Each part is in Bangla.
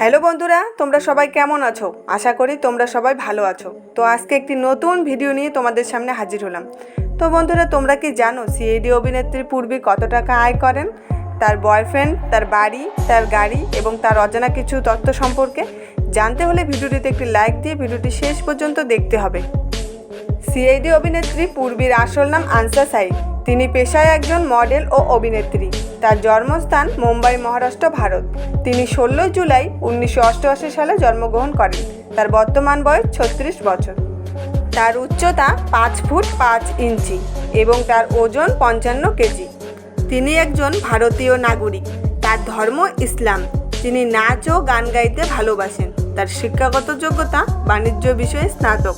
হ্যালো বন্ধুরা, তোমরা সবাই কেমন আছো? আশা করি তোমরা সবাই ভালো আছো। তো আজকে একটি নতুন ভিডিও নিয়ে তোমাদের সামনে হাজির হলাম। তো বন্ধুরা, তোমরা কি জানো সিএডি অভিনেত্রী পূর্বী কত টাকা আয় করেন? তার বয়ফ্রেন্ড তার বাড়ি, তার গাড়ি এবং তার অজানা কিছু তথ্য সম্পর্কে? জানতে হলে ভিডিওটিতে একটি লাইক দিয়ে ভিডিওটি শেষ পর্যন্ত দেখতে হবে। সিআইডি অভিনেত্রী পূর্বীর আসল নাম আনসা সাইদ। তিনি পেশায় একজন মডেল ও অভিনেত্রী। তার জন্মস্থান মুম্বাই, মহারাষ্ট্র, ভারত। তিনি ষোলোই জুলাই উনিশশো অষ্টআশি সালে জন্মগ্রহণ করেন। তার বর্তমান বয়স ছত্রিশ বছর। তার উচ্চতা পাঁচ ফুট পাঁচ ইঞ্চি এবং তার ওজন পঞ্চান্ন কেজি। তিনি একজন ভারতীয় নাগরিক। তার ধর্ম ইসলাম। তিনি নাচ ও গান গাইতে ভালোবাসেন। তার শিক্ষাগত যোগ্যতা বাণিজ্য বিষয়ে স্নাতক।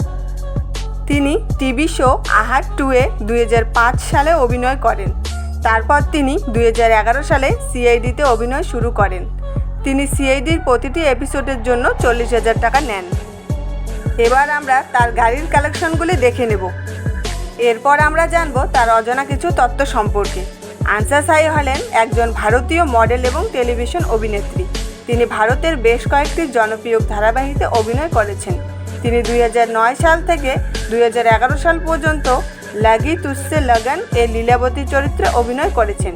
তিনি টিভি শো আহার টুয়ে দুই হাজার পাঁচ সালে অভিনয় করেন। তারপর তিনি দুই হাজার এগারো সালে সিআইডিতে অভিনয় শুরু করেন। তিনি সিআইডির প্রতিটি এপিসোডের জন্য চল্লিশ হাজার টাকা নেন। এবার আমরা তার গাড়ির কালেকশনগুলি দেখে নেব। এরপর আমরা জানব তার অজানা কিছু তথ্য সম্পর্কে। আনসা সাই হলেন একজন ভারতীয় মডেল এবং টেলিভিশন অভিনেত্রী। তিনি ভারতের বেশ কয়েকটি জনপ্রিয় ধারাবাহিকে অভিনয় করেছেন। তিনি দুই হাজার নয় সাল থেকে দুই হাজার এগারো সাল পর্যন্ত লাগি তুসে লগন এ লীলাবতী চরিত্রে অভিনয় করেছেন।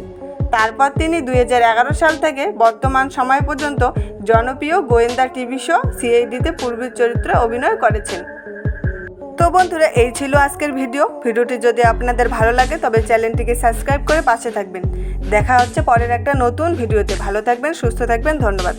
তারপর তিনি দুই হাজার এগারো সাল থেকে বর্তমান সময় পর্যন্ত জনপ্রিয় গোয়েন্দা টিভি শো সিআইডিতে পূর্বীর চরিত্রে অভিনয় করেছেন। তো বন্ধুরা, এই ছিল আজকের ভিডিও। ভিডিওটি যদি আপনাদের ভালো লাগে, তবে চ্যানেলটিকে সাবস্ক্রাইব করে পাশে থাকবেন। দেখা হচ্ছে পরের একটা নতুন ভিডিওতে। ভালো থাকবেন, সুস্থ থাকবেন, ধন্যবাদ।